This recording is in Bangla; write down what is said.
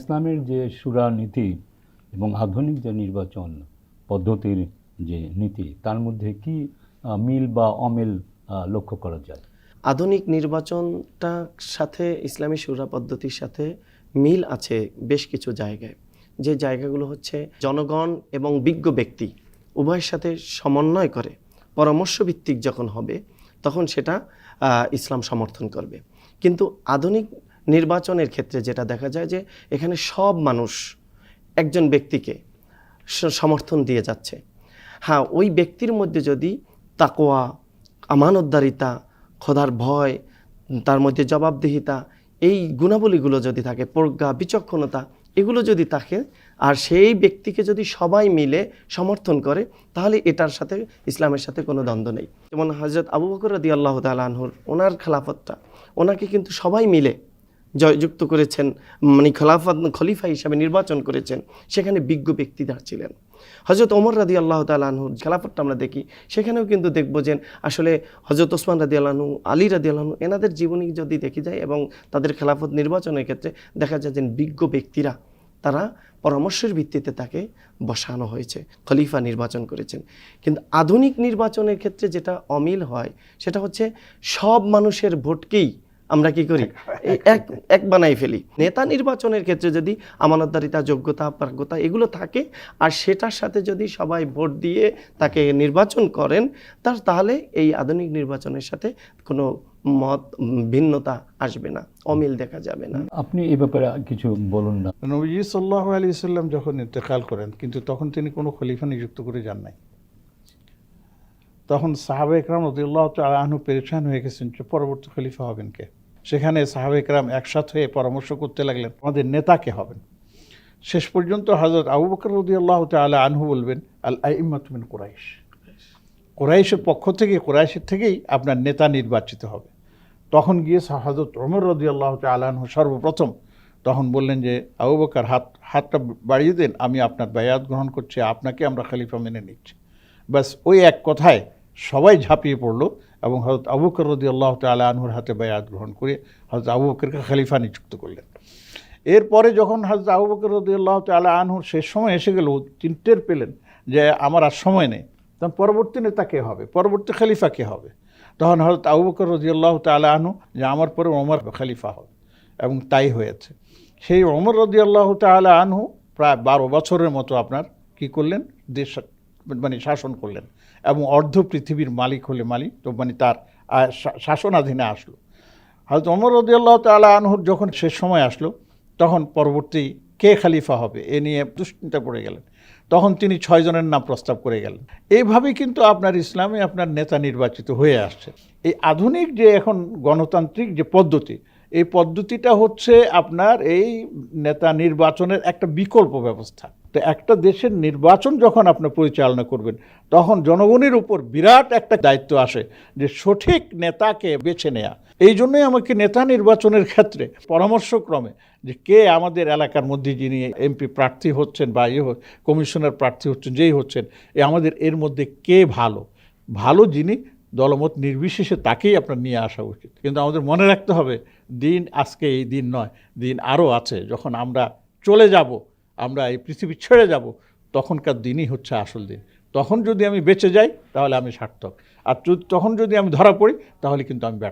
ইসলামের যে সুরা নীতি এবং আধুনিক যে নির্বাচন পদ্ধতির যে নীতি, তার মধ্যে কি মিল বা অমিল লক্ষ্য করা যায়? আধুনিক নির্বাচনটার সাথে, ইসলামী সুরা পদ্ধতির সাথে মিল আছে বেশ কিছু জায়গায়। যে জায়গাগুলো হচ্ছে জনগণ এবং বিজ্ঞ ব্যক্তি উভয়ের সাথে সমন্বয় করে পরামর্শ ভিত্তিক যখন হবে, তখন সেটা ইসলাম সমর্থন করবে। কিন্তু আধুনিক নির্বাচনের ক্ষেত্রে যেটা দেখা যায় যে এখানে সব মানুষ একজন ব্যক্তিকে সমর্থন দিয়ে যাচ্ছে। হ্যাঁ ওই ব্যক্তির মধ্যে যদি তাকোয়া আমানতদারিতা, খোদার ভয়, তার মধ্যে জবাবদিহিতা, এই গুণাবলীগুলো যদি থাকে, প্রজ্ঞা, বিচক্ষণতা, এগুলো যদি থাকে, আর সেই ব্যক্তিকে যদি সবাই মিলে সমর্থন করে, তাহলে এটার সাথে, ইসলামের সাথে কোনো দ্বন্দ্ব নেই। যেমন হজরত আবু বকর রদি আল্লাহ তালাহুর ওনার খেলাফতটা, ওনাকে কিন্তু সবাই মিলে জয়যুক্ত করেছেন মানে খলাফত, খলিফা হিসাবে নির্বাচন করেছেন, সেখানে বিজ্ঞ ব্যক্তিরা ছিলেন। হজরত ওমর রাদি আল্লাহ তালাহুর খেলাফতটা আমরা দেখি, সেখানেও কিন্তু দেখব যে আসলে হজরত ওসমান রাদি আল্লাহনু আলী রাদি আল্লাহনু এনাদের জীবনী যদি দেখি যায় এবং তাদের খেলাফত নির্বাচনের ক্ষেত্রে দেখা যায় যে বিজ্ঞ ব্যক্তিরা, তারা পরামর্শের ভিত্তিতে তাকে বসানো হয়েছে, খলিফা নির্বাচন করেছেন। কিন্তু আধুনিক নির্বাচনের ক্ষেত্রে যেটা অমিল হয়, সেটা হচ্ছে সব মানুষের ভোটকেই আমরা কি করি? এক এক বানাই ফেলি। নেতা নির্বাচনের ক্ষেত্রে যদি আমানতদারিতা যোগ্যতা প্রাজ্ঞতা এগুলো থাকে আর সেটার সাথে যদি সবাই ভোট দিয়ে তাকে নির্বাচন করেন তার তাহলে এই আধুনিক নির্বাচনের সাথে কোনো মত ভিন্নতা আসবে না অমিল দেখা যাবে না। আপনি এ ব্যাপারে কিছু বলুন না। নবীজি সাল্লাহ আলী সাল্লাম যখন ইন্তেকাল করেন কিন্তু তখন তিনি কোনো খলিফা নিযুক্ত করে যান নাই। তখন সাহাবে একরাম রদিল্লাহ আহনু পেরেশান হয়ে গেছেন যে পরবর্তী খলিফা হবেন কে? সেখানে সাহাবে একরাম একসাথ হয়ে পরামর্শ করতে লাগলেন, আমাদের নেতা কে হবেন? শেষ পর্যন্ত হজরত আবু বকর রদিয়াল্লাহ তালা আনহু বলবেন, আল আইমাতমিন কোরাইশ। কোরাইশের পক্ষ থেকে, কোরাইশের থেকেই আপনার নেতা নির্বাচিত হবে। তখন গিয়ে হজরত ওমর রদি আল্লাহ আনহু সর্বপ্রথম তখন বললেন যে, আবু বকর, হাত, হাতটা বাড়িয়ে দেন, আমি আপনার বায়াত গ্রহণ করছি, আপনাকে আমরা খালিফা মেনে নিচ্ছি। ব্যাস, ওই এক কথায় সবাই ঝাঁপিয়ে পড়ল। এবং হজরত আবু বকর রদি আল্লাহ তালা আনহুর হাতে বায়াত গ্রহণ করে হজরত আবু বকরকে খলিফা নিযুক্ত করলেন। এরপরে যখন হজরত আবু বকর রদি আল্লাহ তালা আনহুর শেষ সময় এসে গেল, তিনি পেলেন যে আমার আর সময় নেই। তখন পরবর্তী নেতা কে হবে? পরবর্তী খালিফা কে হবে? তখন হজরত আবু বকর রদিয়াল্লাহ তালা আনহু যে আমার পরে ওমর খালিফা হবে এবং তাই হয়েছে। সেই ওমর রদিয়াল্লাহ তালা আনহু প্রায় বারো বছরের মতো আপনার কি করলেন? দেশ মানে শাসন করলেন এবং অর্ধ পৃথিবীর মালিক হলে মালিক, তো মানে তার শাসনাধীনে আসলো। হয়তো ওমর রদিয়াল্লাহ তালা আনহুর যখন শেষ সময় আসলো, তখন পরবর্তী কে খালিফা হবে এ নিয়ে দুশ্চিন্তা পড়ে গেলেন। তখন তিনি ছয়জনের নাম প্রস্তাব করে গেলেন। এইভাবেই কিন্তু আপনার ইসলামে আপনার নেতা নির্বাচিত হয়ে আসছে। এই আধুনিক যে এখন গণতান্ত্রিক যে পদ্ধতি, এই পদ্ধতিটা হচ্ছে আপনার এই নেতা নির্বাচনের একটা বিকল্প ব্যবস্থা। তো একটা দেশের নির্বাচন যখন আপনি পরিচালনা করবেন, তখন জনগণের উপর বিরাট একটা দায়িত্ব আসে যে সঠিক নেতাকে বেছে নেয়া। এই জন্যই আমাকে নেতা নির্বাচনের ক্ষেত্রে পরামর্শক্রমে যে কে আমাদের এলাকার মধ্যে যিনি এমপি প্রার্থী হচ্ছেন বা ইয়ে কমিশনার প্রার্থী হচ্ছেন, যেই হচ্ছেন, এ আমাদের এর মধ্যে কে ভালো? ভালো যিনি, দলমত নির্বিশেষে তাকেই আপনার নিয়ে আসা উচিত। কিন্তু আমাদের মনে রাখতে হবে, দিন আজকে এই দিন নয়, দিন আরও আছে। যখন আমরা চলে যাব আমরা এই পৃথিবী ছেড়ে যাব, তখনকার দিনই হচ্ছে আসল দিন। তখন যদি আমি বেঁচে যাই, তাহলে আমি সার্থক। আর তখন যদি আমি ধরা পড়ি, তাহলে কিন্তু আমি ব্যর্থ।